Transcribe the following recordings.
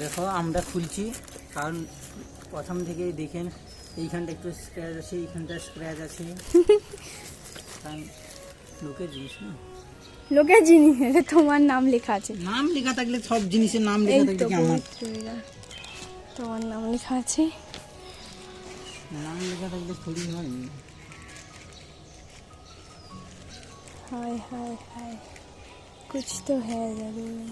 দেখো আমরা খুলছি কারণ প্রথম থেকেই দেখেন এইখানটা একটু স্ক্র্যাচ আছে এইখানটা স্ক্র্যাচ আছে কারণ লোকের জিনিস না লোকের জিনিস এটা তোমার নাম লেখা আছে নাম লেখা থাকলে সব জিনিসের নাম এই লেখা তো থাকলে কি আমার পবিত্ররা। তোমার নাম লেখা আছে নাম লেখা থাকলে থোড়ি হয় हाय हाय हाय कुछ तो है जरूर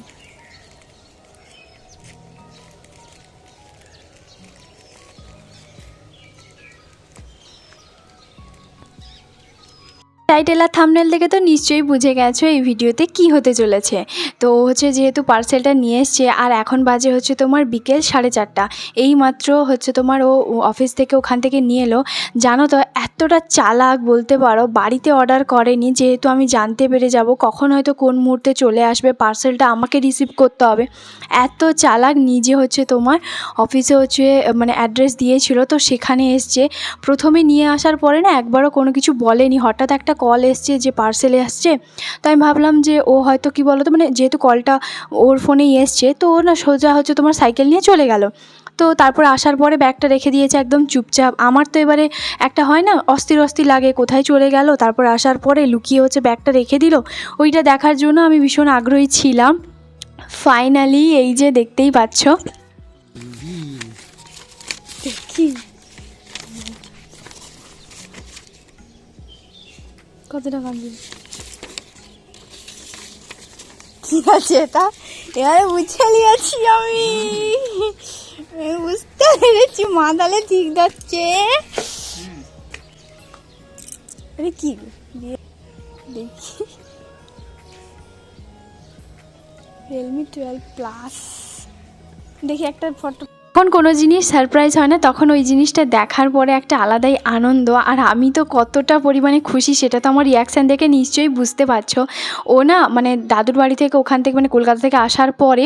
টাইটেল আর থামনেল দেখে তো নিশ্চয়ই বুঝে গেছো এই ভিডিওতে কি হতে চলেছে। তো হচ্ছে যেহেতু পার্সেলটা নিয়ে এসছে, আর এখন বাজে হচ্ছে তোমার বিকেল সাড়ে চারটা। এই মাত্র হচ্ছে তোমার ও অফিস থেকে ওখান থেকে নিয়ে এলো। জানো তো, এতটা চালাক বলতে পারো, বাড়িতে অর্ডার করেনি। যেহেতু আমি জানতে পেরে যাব কখন হয়তো কোন মুহূর্তে চলে আসবে, পার্সেলটা আমাকে রিসিভ করতে হবে। এত চালাক নিজে হচ্ছে তোমার অফিসে হচ্ছে মানে অ্যাড্রেস দিয়েছিল, তো সেখানে এসছে। প্রথমে নিয়ে আসার পরে না একবারও কোনো কিছু বলেনি। হঠাৎ একটা কল এসছে যে পার্সেলে আসছে তো আমি ভাবলাম যে ও হয়তো কি বলতো মানে যেহেতু কলটা ওর ফোনেই এসছে তো ও না সোজা হচ্ছে তোমার সাইকেল নিয়ে চলে গেল। তো তারপর আসার পরে ব্যাগটা রেখে দিয়েছে একদম চুপচাপ। আমার তো এবারে একটা হয় না অস্থির অস্থির লাগে কোথায় চলে গেল? তারপর আসার পরে লুকিয়ে হচ্ছে ব্যাগটা রেখে দিল। ওইটা দেখার জন্য আমি ভীষণ আগ্রহী ছিলাম। ফাইনালি এই যে দেখতেই পাচ্ছ। দেখি। কত টাকা দিল কি আছে, এটা এবারে বুঝে নিয়েছি আমি। বুঝতে পেরেছি মাদালে ঠিক যাচ্ছে। আরে কি দেখি। রিয়েলমি টুয়েলভ প্লাস দেখি একটা ফটো যখন কোনো জিনিস সারপ্রাইজ হয় না, তখন ওই জিনিসটা দেখার পরে একটা আলাদাই আনন্দ। আর আমি তো কতটা পরিমাণে খুশি সেটা তো আমার রিয়াকশান দেখে নিশ্চয়ই বুঝতে পারছ। ও না মানে দাদুর বাড়ি থেকে, ওখান থেকে মানে কলকাতা থেকে আসার পরে,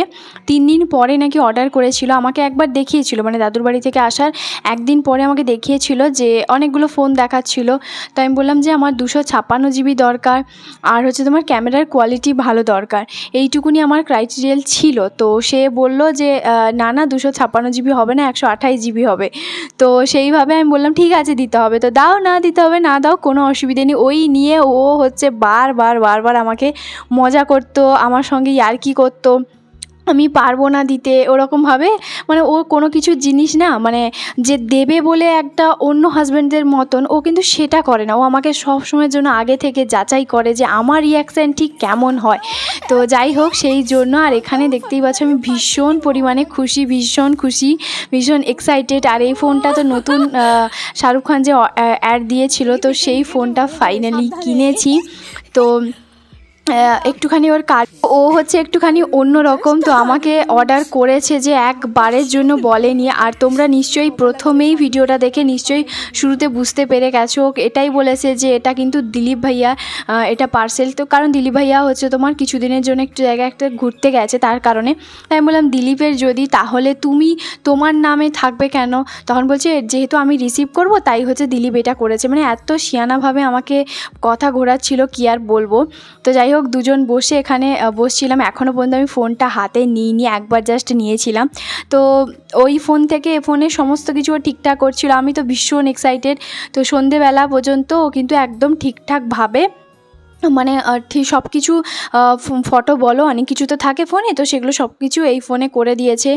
তিন দিন পরে নাকি অর্ডার করেছিল, আমাকে একবার দেখিয়েছিল। মানে দাদুর বাড়ি থেকে আসার একদিন পরে আমাকে দেখিয়েছিল যে অনেকগুলো ফোন দেখাচ্ছিল। তো আমি বললাম যে আমার দুশো ছাপ্পান্ন জিবি দরকার, আর হচ্ছে তোমার ক্যামেরার কোয়ালিটি ভালো দরকার। এইটুকুনি আমার ক্রাইটেরিয়াল ছিল। তো সে বলল যে না না, দুশো ছাপ্পান্ন জিবি হবে না, একশো আঠাশ জিবি হবে। তো সেইভাবে আমি বললাম, ঠিক আছে, দিতে হবে। তো দাও, না দিতে হবে, না দাও, কোনো অসুবিধে নেই। ওই নিয়ে ও হচ্ছে বারবার বারবার আমাকে মজা করতো, আমার সঙ্গে ইয়ার্কি করতো। আমি পারব না দিতে, ওরকমভাবে। মানে ও কোনো কিছু জিনিস না মানে যে দেবে বলে একটা অন্য হাজব্যান্ডদের মতন, ও কিন্তু সেটা করে না। ও আমাকে সব সময়ের জন্য আগে থেকে যাচাই করে যে আমার রিয়াকশান ঠিক কেমন হয়। তো যাই হোক, সেই জন্য আর এখানে দেখতেই পাচ্ছ আমি ভীষণ পরিমাণে খুশি, ভীষণ খুশি, ভীষণ এক্সাইটেড আর এই ফোনটা তো নতুন শাহরুখ খান যে অ্যাড দিয়েছিল, তো সেই ফোনটা ফাইনালি কিনেছি। তো একটুখানি ওর কাজ ও হচ্ছে একটুখানি অন্য রকম তো আমাকে অর্ডার করেছে যে একবারের জন্য বলেনি, আর তোমরা নিশ্চয়ই প্রথমেই ভিডিওটা দেখে নিশ্চয়ই শুরুতে বুঝতে পেরে গেছো। এটাই বলেছে যে এটা কিন্তু দিলীপ ভাইয়া এটা পার্সেল তো কারণ দিলীপ ভাইয়া হচ্ছে তোমার কিছুদিনের জন্য একটু জায়গায় একটা ঘুরতে গেছে তার কারণে। তাই আমি বললাম, দিলীপের যদি তাহলে তুমি তোমার নামে থাকবে কেন? তখন বলছে, যেহেতু আমি রিসিভ করব, তাই হচ্ছে দিলীপ এটা করেছে। মানে এত শিয়ানাভাবে আমাকে কথা ঘোরাচ্ছিল, কি আর বলব? তো যাই হোক দুজন বসে এখানে বসছিলাম। এখনও পর্যন্ত আমি ফোনটা হাতে নিইনি, একবার জাস্ট নিয়েছিলাম। তো ওই ফোন থেকে, এ ফোনে সমস্ত কিছু ঠিকঠাক করছিল। আমি তো ভীষণ এক্সাইটেড তো সন্ধেবেলা পর্যন্ত কিন্তু একদম ঠিকঠাকভাবে মানে ঠিক সব কিছু ফটো বলো, অনেক কিছু তো থাকে ফোনে, তো সেগুলো সব কিছু এই ফোনে করে দিয়েছে।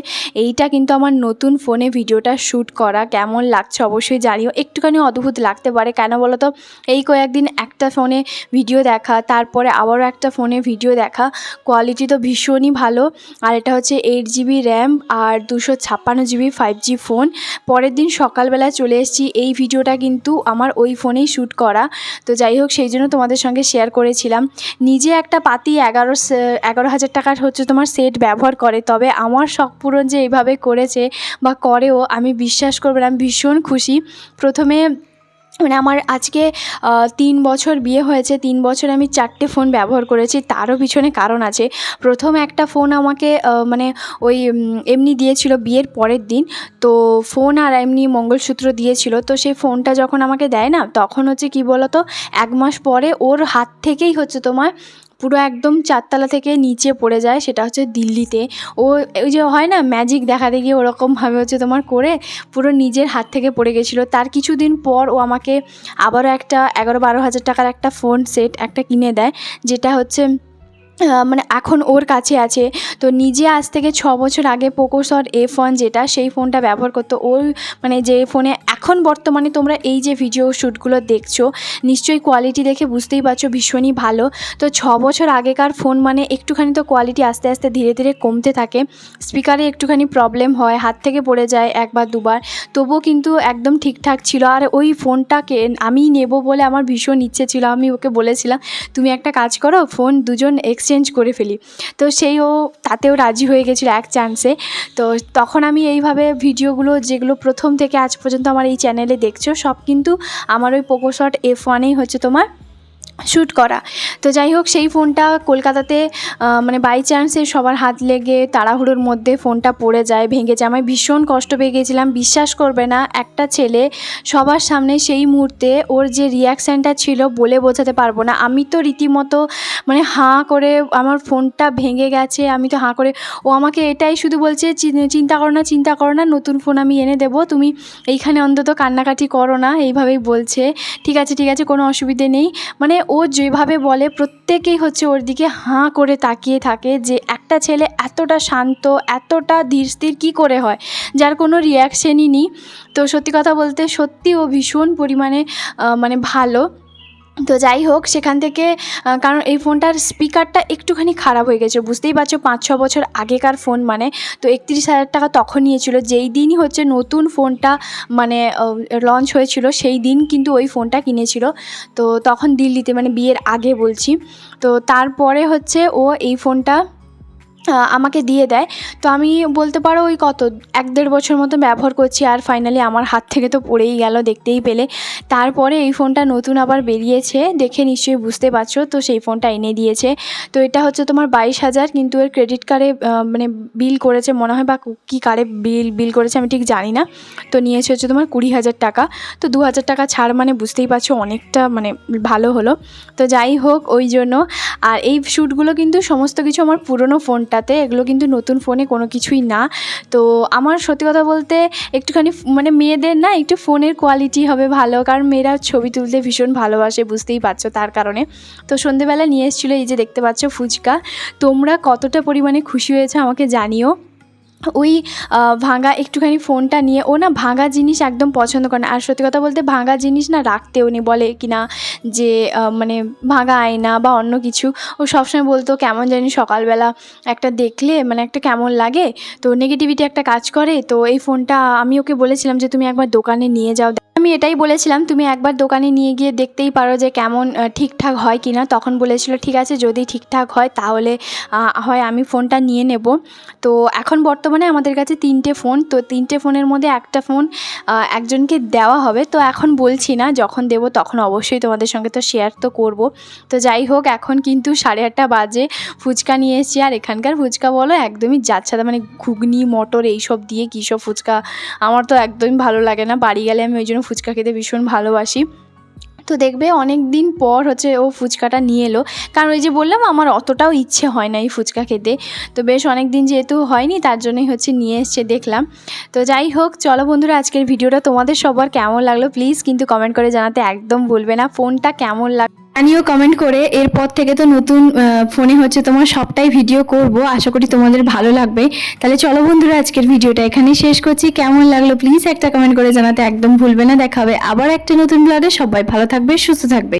এইটা কিন্তু আমার নতুন ফোনে ভিডিওটা শ্যুট করা। কেমন লাগছে অবশ্যই জানিও। একটুখানি অদ্ভুত লাগতে পারে। কেন বলো তো এই কয়েকদিন একটা ফোনে ভিডিও দেখা, তারপরে আবারও একটা ফোনে ভিডিও দেখা। কোয়ালিটি তো ভীষণই ভালো। আর এটা হচ্ছে এইট জিবি র্যাম আর দুশো ছাপ্পান্ন জিবি ফাইভ জি ফোন। পরের দিন সকালবেলা চলে এসেছি। এই ভিডিওটা কিন্তু আমার ওই ফোনেই শ্যুট করা। তো যাই হোক, সেই জন্য তোমাদের সঙ্গে শেয়ার করেছিলাম। নিজে একটা পাতি এগারো এগারো হাজার টাকার হচ্ছে তোমার সেট ব্যবহার করে তবে আমার শখ পূরণ যে এইভাবে করেছে বা করেও আমি বিশ্বাস করব না, আমি ভীষণ খুশি। প্রথমে মানে আমার আজকে তিন বছর বিয়ে হয়েছে, তিন বছর আমি চারটে ফোন ব্যবহার করেছি, তারও পিছনে কারণ আছে। প্রথম একটা ফোন আমাকে মানে ওই এমনি দিয়েছিল বিয়ের পরের দিন, তো ফোন আর এমনি মঙ্গলসূত্র দিয়েছিল, তো সেই ফোনটা যখন আমাকে দেয় না, তখন হচ্ছে কি বলতো, এক মাস পরে ওর হাত থেকেই হচ্ছে তোমার পুরো একদম চারতলা থেকে নিচে পড়ে যায়, সেটা হচ্ছে দিল্লিতে। ও, ওই যে হয় না ম্যাজিক দেখাতে গিয়ে ওরকমভাবে হচ্ছে তোমার করে পুরো নিজের হাত থেকে পড়ে গেছিল। তার কিছুদিন পর ও আমাকে আবারও একটা এগারো বারো হাজার টাকার একটা ফোন সেট একটা কিনে দেয়, যেটা হচ্ছে মানে এখন ওর কাছে আছে। তো নিজে আজ থেকে ছ বছর আগে পোকোসর এফ ওয়ান যেটা, সেই ফোনটা ব্যবহার করতো। ওই মানে যে ফোনে এখন বর্তমানে তোমরা এই যে ভিডিও শ্যুটগুলো দেখছ, নিশ্চয়ই কোয়ালিটি দেখে বুঝতেই পারছ ভীষণই ভালো। তো ছ বছর আগেকার ফোন মানে একটুখানি তো কোয়ালিটি আস্তে আস্তে ধীরে ধীরে কমতে থাকে। স্পিকারে একটুখানি প্রবলেম হয়, হাত থেকে পড়ে যায় একবার দুবার। তবুও কিন্তু একদম ঠিকঠাক ছিল। আর ওই ফোনটাকে আমি নেব বলে আমার ভীষণ ইচ্ছে ছিল। আমি ওকে বলেছিলাম, তুমি একটা কাজ করো ফোন দুজন এক্সচেঞ্জ করে ফেলি। তো সেই ও তাতেও রাজি হয়ে গেছিল এক চান্সে তো তখন আমি এইভাবে ভিডিওগুলো, যেগুলো প্রথম থেকে আজ পর্যন্ত আমার এই চ্যানেলে দেখছ, সব কিন্তু আমার ওই পোকোশট এফ ওয়ানেই হচ্ছে তোমার শ্যুট করা। তো যাই হোক, সেই ফোনটা কলকাতাতে মানে বাই চান্সে সবার হাত লেগে তাড়াহুড়োর মধ্যে ফোনটা পড়ে যায়, ভেঙে যায়। আমি ভীষণ কষ্ট পেয়ে গেছিলাম বিশ্বাস করবে না, একটা ছেলে সবার সামনে সেই মুহূর্তে ওর যে রিয়াকশানটা ছিল বলে বোঝাতে পারব না। আমি তো রীতিমতো মানে হাঁ করে আমার ফোনটা ভেঙে গেছে, আমি তো হাঁ করে, ও আমাকে এটাই শুধু বলছে, "চি- চিন্তা করো না, চিন্তা করো না, নতুন ফোন আমি এনে দেবো, তুমি এইখানে অন্তত কান্নাকাটি করো না। এইভাবেই বলছে। ঠিক আছে ঠিক আছে, কোনো অসুবিধে নেই। মানে ও যেভাবে বলে, প্রত্যেকেই হচ্ছে ওর দিকে হাঁ করে তাকিয়ে থাকে যে একটা ছেলে এতটা শান্ত, এতটা ধীর স্থির কী করে হয়? যার কোনো রিয়াকশানই নেই। তো সত্যি কথা বলতে সত্যি ও ভীষণ পরিমাণে মানে ভালো। তো যাই হোক, সেখান থেকে কারণ এই ফোনটার স্পিকারটা একটুখানি খারাপ হয়ে গেছে। বুঝতেই পারছ, পাঁচ, ছ বছর আগেকার ফোন মানে তো একত্রিশ হাজার টাকা তখন নিয়েছিল। যেই দিনই হচ্ছে নতুন ফোনটা মানে লঞ্চ হয়েছিল, সেই দিন কিন্তু ওই ফোনটা কিনেছিল। তো তখন দিল্লিতে মানে বিয়ের আগে বলছি। তো তারপরে হচ্ছে ও এই ফোনটা আমাকে দিয়ে দেয়। তো আমি বলতে পারো ওই কত, এক দেড় বছর মতো ব্যবহার করছি আর ফাইনালি আমার হাত থেকে তো পড়েই গেল দেখতেই পেলে। তারপরে এই ফোনটা নতুন আবার বেরিয়েছে, দেখে নিশ্চয়ই বুঝতে পারছ, তো সেই ফোনটা এনে দিয়েছে। তো এটা হচ্ছে তোমার বাইশ হাজার, কিন্তু এর ক্রেডিট কার্ডে মানে বিল করেছে মনে হয় বা কী কার্ডে বিল বিল করেছে আমি ঠিক জানি না। তো নিয়েছে হচ্ছে তোমার কুড়ি হাজার টাকা। তো দু হাজার টাকা ছাড় মানে বুঝতেই পারছ অনেকটা মানে ভালো হলো। তো যাই হোক, ওই জন্য। আর এই শ্যুটগুলো কিন্তু সমস্ত কিছু আমার পুরনো ফোনটাতে এগুলো কিন্তু নতুন ফোনে কোনো কিছুই না। তো আমার সত্যি কথা বলতে একটুখানি মানে মেয়েদের না একটু ফোনের কোয়ালিটি হবে ভালো, কারণ মেয়েরা ছবি তুলতে ভীষণ ভালোবাসে, বুঝতেই পারছ তার কারণে। তো সন্ধেবেলা নিয়ে এসেছিল এই যে দেখতে পাচ্ছ ফুচকা। তোমরা কতটা পরিমাণে খুশি হয়েছে আমাকে জানিও। ওই ভাঙা একটুখানি ফোনটা নিয়ে, ও না ভাঙা জিনিস একদম পছন্দ করে না। আর সত্যি কথা বলতে ভাঙা জিনিস না রাখতেও নেই, বলে কিনা যে মানে ভাঙা আয়না বা অন্য কিছু। ও সবসময় বলতো, কেমন জানি সকালবেলা একটা দেখলে মানে একটা কেমন লাগে? তো নেগেটিভিটি একটা কাজ করে। তো এই ফোনটা আমি ওকে বলেছিলাম যে, তুমি একবার দোকানে নিয়ে যাও। আমি এটাই বলেছিলাম, তুমি একবার দোকানে নিয়ে গিয়ে দেখতেই পারো যে, কেমন ঠিকঠাক হয় কি না তখন বলেছিল, ঠিক আছে, যদি ঠিকঠাক হয় তাহলে হয় আমি ফোনটা নিয়ে নেব। তো এখন বর্তমানে আমাদের কাছে তিনটে ফোন, তো তিনটে ফোনের মধ্যে একটা ফোন একজনকে দেওয়া হবে। তো এখন বলছি না, যখন দেব তখন অবশ্যই তোমাদের সঙ্গে তো শেয়ার তো করব। তো যাই হোক, এখন কিন্তু সাড়ে আটটা বাজে, ফুচকা নিয়ে এসেছি। আর এখানকার ফুচকা বলো একদমই যাচ্ছে না মানে ঘুগনি, মটর এইসব দিয়ে কী সব ফুচকা, আমার তো একদমই ভালো লাগে না। বাড়ি গেলে আমি ওই জন্য ফুচকা খেতে ভীষণ ভালোবাসি। তো দেখবে অনেক দিন পর হচ্ছে ও ফুচকাটা নিয়ে এলো। কারণ ওই যে বললাম, আমার অতটাও ইচ্ছে হয় না এই ফুচকা খেতে। তো বেশ অনেক দিন যেহেতু হয়নি, তার জন্যই হচ্ছে নিয়ে এসছে দেখলাম। তো যাই হোক, চলো বন্ধুরা, আজকের ভিডিওটা তোমাদের সবার কেমন লাগল? প্লিজ কিন্তু কমেন্ট করে জানাতে একদম ভুলবে না। ফোনটা কেমন লাগ জানিও কমেন্ট করে, এরপর থেকে তো নতুন ফোনে হচ্ছে তোমার সবটাই ভিডিও করব। আশা করি তোমাদের ভালো লাগবে। তাহলে চলো বন্ধুরা, আজকের ভিডিওটা এখানেই শেষ করছি। কেমন লাগল প্লিজ একটা কমেন্ট করে জানাতে একদম ভুলবে না। দেখা হবে আবার একটা নতুন ব্লগে সবাই ভালো থাকবে, সুস্থ থাকবে।